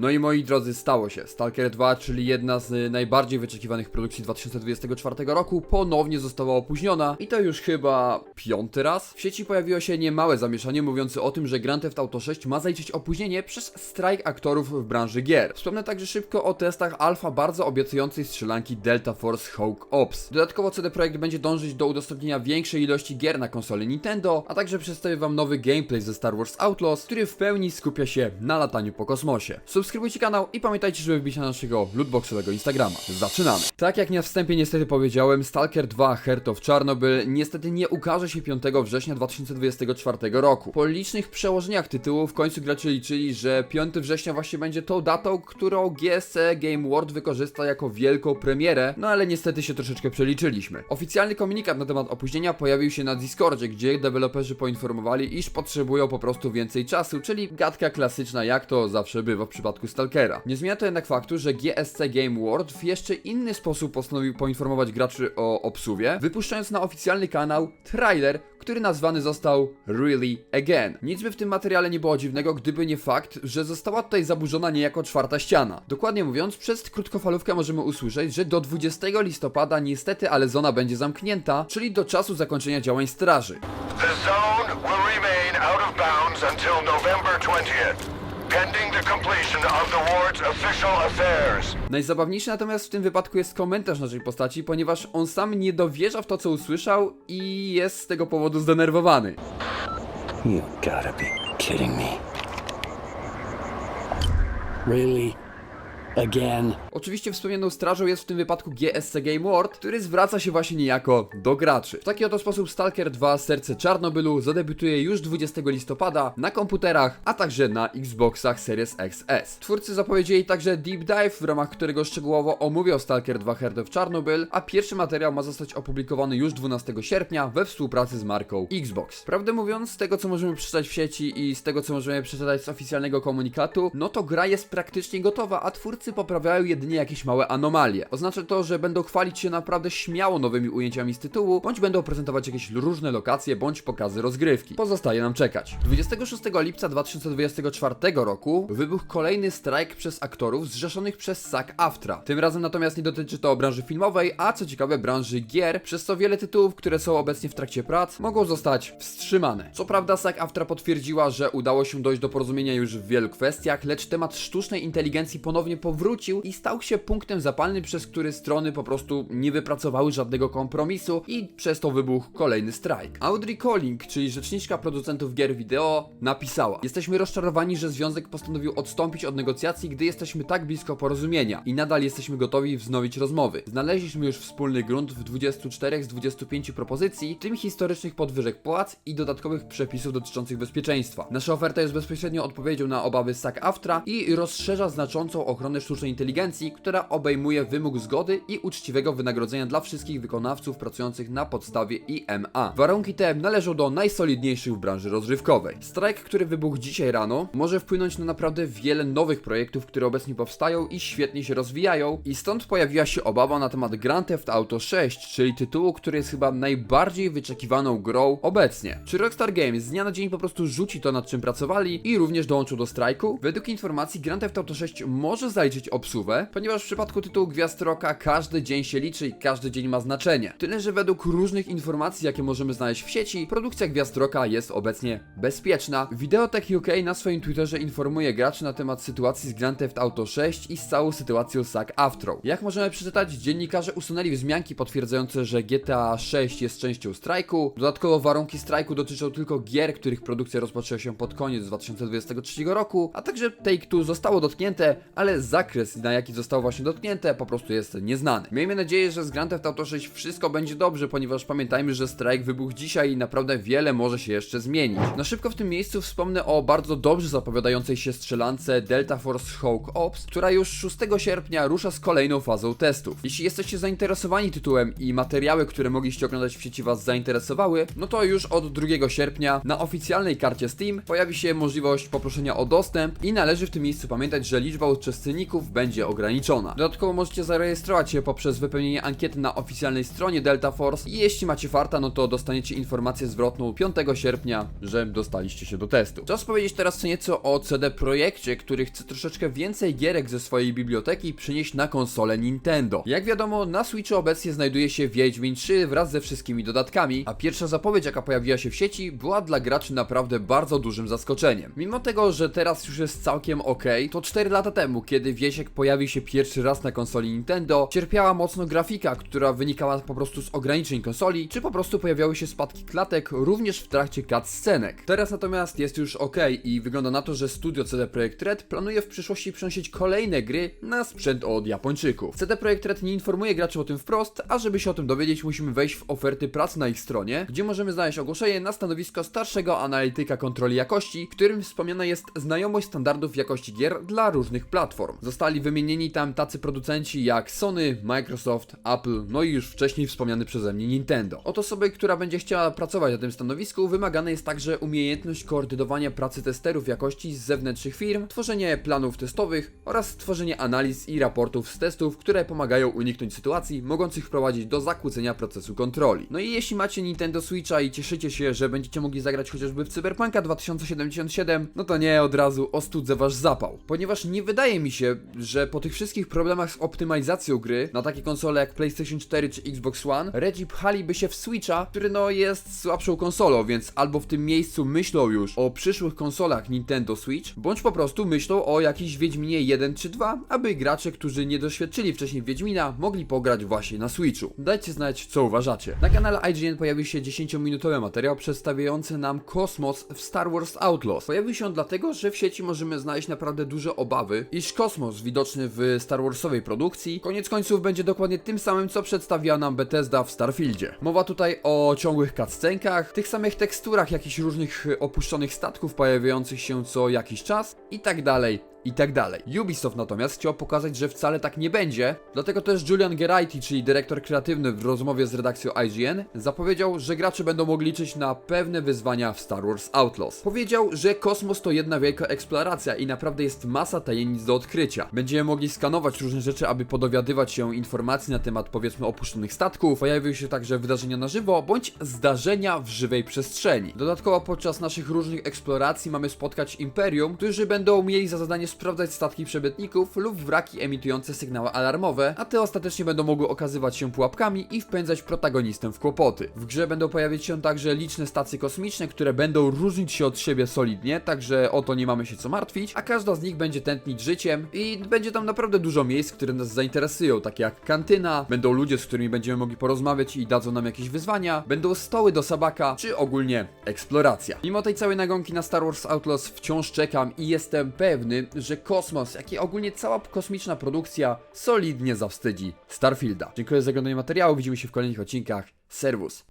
No i moi drodzy, stało się. Stalker 2, czyli jedna z najbardziej wyczekiwanych produkcji 2024 roku, ponownie została opóźniona i to już chyba piąty raz. W sieci pojawiło się niemałe zamieszanie mówiące o tym, że Grand Theft Auto 6 ma zaliczyć opóźnienie przez strajk aktorów w branży gier. Wspomnę także szybko o testach alfa bardzo obiecującej strzelanki Delta Force Hawk Ops. Dodatkowo CD Projekt będzie dążyć do udostępnienia większej ilości gier na konsoli Nintendo, a także przedstawię wam nowy gameplay ze Star Wars Outlaws, który w pełni skupia się na lataniu po kosmosie. Subskrybujcie kanał i pamiętajcie, żeby wbić na naszego lootboxowego Instagrama. Zaczynamy! Tak jak na wstępie niestety powiedziałem, Stalker 2 Heart of Chernobyl niestety nie ukaże się 5 września 2024 roku. Po licznych przełożeniach tytułu w końcu gracze liczyli, że 5 września właśnie będzie tą datą, którą GSC Game World wykorzysta jako wielką premierę, no ale niestety się troszeczkę przeliczyliśmy. Oficjalny komunikat na temat opóźnienia pojawił się na Discordzie, gdzie deweloperzy poinformowali, iż potrzebują po prostu więcej czasu, czyli gadka klasyczna jak to zawsze bywa w przypadku Stalkera. Nie zmienia to jednak faktu, że GSC Game World w jeszcze inny sposób postanowił poinformować graczy o obsuwie, wypuszczając na oficjalny kanał trailer, który nazwany został Really Again. Nic by w tym materiale nie było dziwnego, gdyby nie fakt, że została tutaj zaburzona niejako czwarta ściana. Dokładnie mówiąc, przez krótkofalówkę możemy usłyszeć, że do 20 listopada niestety, ale zona będzie zamknięta, czyli do czasu zakończenia działań straży. The zone will remain out of bounds until November 20th, pending the completion of the ward's official affairs. Najzabawniejszy natomiast w tym wypadku jest komentarz naszej postaci, ponieważ on sam nie dowierza w to, co usłyszał i jest z tego powodu zdenerwowany. You gotta be kidding me. Really? Again? Oczywiście wspomnianą strażą jest w tym wypadku GSC Game World, który zwraca się właśnie niejako do graczy. W taki oto sposób Stalker 2 Serce Czarnobylu zadebiutuje już 20 listopada na komputerach, a także na Xboxach Series XS. Twórcy zapowiedzieli także Deep Dive, w ramach którego szczegółowo omówią Stalker 2 Heart of Chernobyl, a pierwszy materiał ma zostać opublikowany już 12 sierpnia we współpracy z marką Xbox. Prawdę mówiąc, z tego co możemy przeczytać w sieci i z tego co możemy przeczytać z oficjalnego komunikatu, no to gra jest praktycznie gotowa, a twórcy poprawiają jedynie jakieś małe anomalie. Oznacza to, że będą chwalić się naprawdę śmiało nowymi ujęciami z tytułu, bądź będą prezentować jakieś różne lokacje, bądź pokazy rozgrywki. Pozostaje nam czekać. 26 lipca 2024 roku wybuchł kolejny strajk przez aktorów zrzeszonych przez SAG-AFTRA. Tym razem natomiast nie dotyczy to branży filmowej, a co ciekawe branży gier, przez co wiele tytułów, które są obecnie w trakcie prac, mogą zostać wstrzymane. Co prawda SAG-AFTRA potwierdziła, że udało się dojść do porozumienia już w wielu kwestiach, lecz temat sztucznej inteligencji ponownie powrócił i stał się punktem zapalnym, przez który strony po prostu nie wypracowały żadnego kompromisu i przez to wybuchł kolejny strajk. Audrey Colling, czyli rzeczniczka producentów gier wideo, napisała: Jesteśmy rozczarowani, że związek postanowił odstąpić od negocjacji, gdy jesteśmy tak blisko porozumienia i nadal jesteśmy gotowi wznowić rozmowy. Znaleźliśmy już wspólny grunt w 24 z 25 propozycji, w tym historycznych podwyżek płac i dodatkowych przepisów dotyczących bezpieczeństwa. Nasza oferta jest bezpośrednio odpowiedzią na obawy SAG-AFTRA i rozszerza znaczącą ochronę sztucznej inteligencji, która obejmuje wymóg zgody i uczciwego wynagrodzenia dla wszystkich wykonawców pracujących na podstawie IMA. Warunki te należą do najsolidniejszych w branży rozrywkowej. Strajk, który wybuchł dzisiaj rano, może wpłynąć na naprawdę wiele nowych projektów, które obecnie powstają i świetnie się rozwijają i stąd pojawiła się obawa na temat Grand Theft Auto 6, czyli tytułu, który jest chyba najbardziej wyczekiwaną grą obecnie. Czy Rockstar Games z dnia na dzień po prostu rzuci to nad czym pracowali i również dołączył do strajku? Według informacji Grand Theft Auto 6 może zaliczyć obsuwę, ponieważ w przypadku tytułu Gwiazd Rocka każdy dzień się liczy i każdy dzień ma znaczenie. Tyle, że według różnych informacji, jakie możemy znaleźć w sieci, produkcja Gwiazd Rocka jest obecnie bezpieczna. Videotech UK na swoim Twitterze informuje graczy na temat sytuacji z Grand Theft Auto 6 i z całą sytuacją SAG Aftrą. Jak możemy przeczytać, dziennikarze usunęli wzmianki potwierdzające, że GTA 6 jest częścią strajku. Dodatkowo warunki strajku dotyczą tylko gier, których produkcja rozpoczęła się pod koniec 2023 roku, a także Take-Two zostało dotknięte, ale zakres na jaki zostało właśnie dotknięte po prostu jest nieznany. Miejmy nadzieję, że z Grand Theft Auto 6 wszystko będzie dobrze, ponieważ pamiętajmy, że strajk wybuchł dzisiaj i naprawdę wiele może się jeszcze zmienić. Na szybko w tym miejscu wspomnę o bardzo dobrze zapowiadającej się strzelance Delta Force Hawk Ops, która już 6 sierpnia rusza z kolejną fazą testów. Jeśli jesteście zainteresowani tytułem i materiały, które mogliście oglądać w sieci was zainteresowały, no to już od 2 sierpnia na oficjalnej karcie Steam pojawi się możliwość poproszenia o dostęp i należy w tym miejscu pamiętać, że liczba uczestników będzie ograniczona. Dodatkowo możecie zarejestrować się poprzez wypełnienie ankiety na oficjalnej stronie Delta Force i jeśli macie farta, no to dostaniecie informację zwrotną 5 sierpnia, że dostaliście się do testu. Czas powiedzieć teraz co nieco o CD Projekcie, który chce troszeczkę więcej gierek ze swojej biblioteki przynieść na konsolę Nintendo. Jak wiadomo, na Switchu obecnie znajduje się Wiedźmin 3 wraz ze wszystkimi dodatkami, a pierwsza zapowiedź jaka pojawiła się w sieci była dla graczy naprawdę bardzo dużym zaskoczeniem. Mimo tego, że teraz już jest całkiem ok, to 4 lata temu, kiedy Wiesiek pojawił się pierwszy raz na konsoli Nintendo, cierpiała mocno grafika, która wynikała po prostu z ograniczeń konsoli, czy po prostu pojawiały się spadki klatek również w trakcie cutscenek. Teraz natomiast jest już ok i wygląda na to, że studio CD Projekt Red planuje w przyszłości przenosić kolejne gry na sprzęt od Japończyków. CD Projekt Red nie informuje graczy o tym wprost, a żeby się o tym dowiedzieć, musimy wejść w oferty pracy na ich stronie, gdzie możemy znaleźć ogłoszenie na stanowisko starszego analityka kontroli jakości, w którym wspomniana jest znajomość standardów jakości gier dla różnych platform. Zostali wymienieni tam tacy producenci jak Sony, Microsoft, Apple, no i już wcześniej wspomniany przeze mnie Nintendo. Od osoby, która będzie chciała pracować na tym stanowisku, wymagana jest także umiejętność koordynowania pracy testerów jakości z zewnętrznych firm, tworzenie planów testowych oraz tworzenie analiz i raportów z testów, które pomagają uniknąć sytuacji mogących prowadzić do zakłócenia procesu kontroli. No i jeśli macie Nintendo Switcha i cieszycie się, że będziecie mogli zagrać chociażby w Cyberpunka 2077, no to nie od razu ostudzę wasz zapał. Ponieważ nie wydaje mi się, że po tych wszystkich problemach z optymalizacją gry na takie konsole jak PlayStation 4 czy Xbox One, Redzi pchaliby się w Switcha, który no jest słabszą konsolą, więc albo w tym miejscu myślą już o przyszłych konsolach Nintendo Switch, bądź po prostu myślą o jakiejś Wiedźminie 1 czy 2, aby gracze, którzy nie doświadczyli wcześniej Wiedźmina, mogli pograć właśnie na Switchu. Dajcie znać, co uważacie. Na kanale IGN pojawił się 10-minutowy materiał przedstawiający nam kosmos w Star Wars Outlaws. Pojawił się on dlatego, że w sieci możemy znaleźć naprawdę duże obawy, iż kosmos widoczny w Star Warsowej produkcji, koniec końców będzie dokładnie tym samym, co przedstawiła nam Bethesda w Starfieldzie. Mowa tutaj o ciągłych cutscenkach, tych samych teksturach jakichś różnych opuszczonych statków pojawiających się co jakiś czas i tak dalej i tak dalej. Ubisoft natomiast chciał pokazać, że wcale tak nie będzie, dlatego też Julian Geraghty, czyli dyrektor kreatywny w rozmowie z redakcją IGN, zapowiedział, że gracze będą mogli liczyć na pewne wyzwania w Star Wars Outlaws. Powiedział, że kosmos to jedna wielka eksploracja i naprawdę jest masa tajemnic do odkrycia. Będziemy mogli skanować różne rzeczy, aby podowiadywać się informacji na temat powiedzmy opuszczonych statków, pojawiły się także wydarzenia na żywo, bądź zdarzenia w żywej przestrzeni. Dodatkowo podczas naszych różnych eksploracji mamy spotkać Imperium, którzy będą mieli za zadanie sprawdzać statki przebytników lub wraki emitujące sygnały alarmowe, a te ostatecznie będą mogły okazywać się pułapkami i wpędzać protagonistę w kłopoty. W grze będą pojawić się także liczne stacje kosmiczne, które będą różnić się od siebie solidnie, także o to nie mamy się co martwić, a każda z nich będzie tętnić życiem i będzie tam naprawdę dużo miejsc, które nas zainteresują, takie jak kantyna, będą ludzie, z którymi będziemy mogli porozmawiać i dadzą nam jakieś wyzwania, będą stoły do sabaka, czy ogólnie eksploracja. Mimo tej całej nagonki na Star Wars Outlaws wciąż czekam i jestem pewny, że kosmos, jak i ogólnie cała kosmiczna produkcja solidnie zawstydzi Starfielda. Dziękuję za oglądanie materiału, widzimy się w kolejnych odcinkach. Servus.